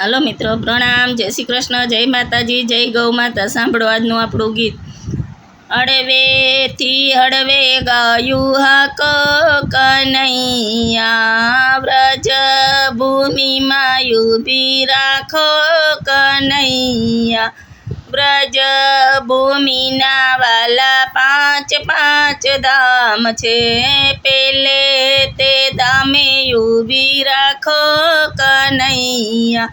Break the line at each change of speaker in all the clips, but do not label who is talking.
હાલો મિત્રો, પ્રણામ. જય શ્રી કૃષ્ણ, જય માતાજી, જય ગૌ માતા. સાંભળો આજનું આપણું ગીત. હળવેથી હળવે ગાયું હાક કનૈયા વ્રજ ભૂમિમાં યુભી રાખો કનૈયા વ્રજ ભૂમિના વાલા પાંચ પાંચ ધામ છે. પેલે તે ધામે ઊભી રાખો કનૈયા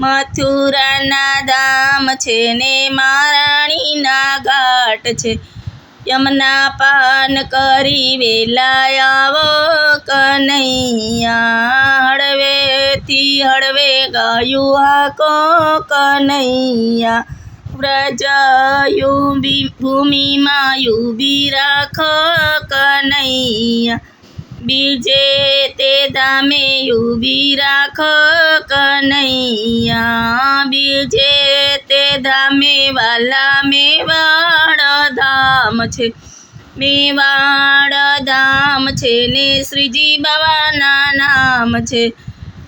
મથુરાના ધામ છે ને મારાણીના ઘાટ છે. યમના પાન કરી વેલા આવો કનૈયા. હળવેથી હળવે ગાયું હાકો કનૈયા. વ્રજયું ભૂમિમાં યુબી રાખો કનૈયા. બીજે તે ધામે યુબી રાખ કનૈયા. બીજે તે દામે વાલા મેવાડ ધામ છે. મેવાડ ધામ છે ને શ્રીજી બાવાના નામ છે.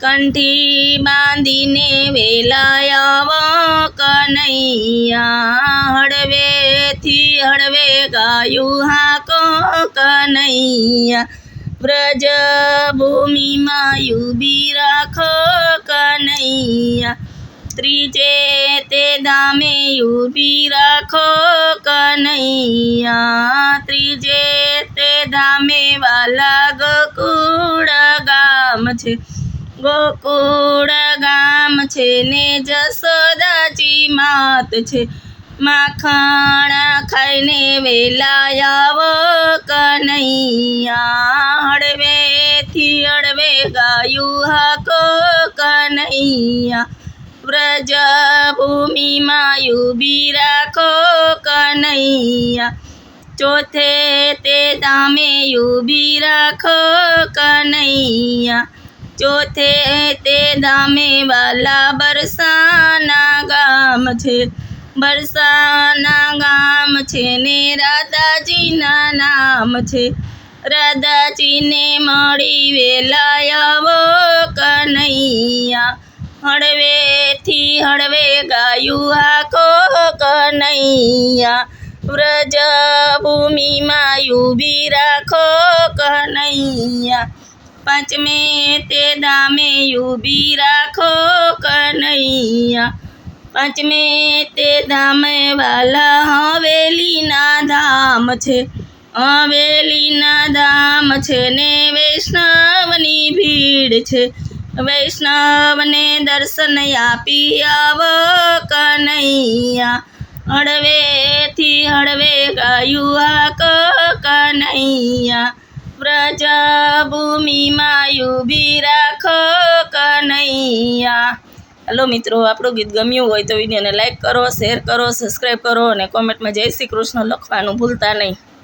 કંઠી બાંધીને વેલાયાવો કનૈયા. હળવેથી હળવે ગાયું હાકો કનૈયા. વ્રજ ભૂમિમાં યુબી રાખો કનૈયા. ત્રીજે તે દામે યુબી રાખો કનૈયા ત્રીજે તે દામે વાલા ગોકુળ ગામ છે. ગોકુળ ગામ છે ને જસોદાજી માત છે. માખણ ખાઈને વેલા આવો કનૈયા હળવેથી હળવે ગાયું હાકો કનૈયા વ્રજ ભૂમિમાં યુબી રાખો કનૈયા ચોથે તે ધામે યુબી રાખો કનૈયા ચોથે તે ધામે વાલા બરસાના ગામ છે બરસાના ગામ છે ને રાધાજીના નામ છે. રાધાજીને મળી વેલા કનૈયા. હળવેથી હળવે ગાયું હાકો કનૈયા. વ્રજ ભૂમિમાં યુબી રાખો કનૈયા. પાંચમે તે દામે યુબી રાખો કનૈયા. પાંચમે તે ધામે વાલા હવેલીના ધામ છે. હવેલીના ધામ છે ને વૈષ્ણવની ભીડ છે. વૈષ્ણવને દર્શન આપી આવ કનૈયા. હળવેથી હળવે ગાયું ક કનૈયા. વ્રજ ભૂમિમાં યુબી રાખો કનૈયા. હલો મિત્રો, આપણું ગીત ગમ્યું હોય તો વિડીયોને લાઇક કરો શેર કરો સબસ્ક્રાઈબ કરો અને કોમેન્ટમાં જય શ્રી કૃષ્ણ લખવાનું ભૂલતા નહીં.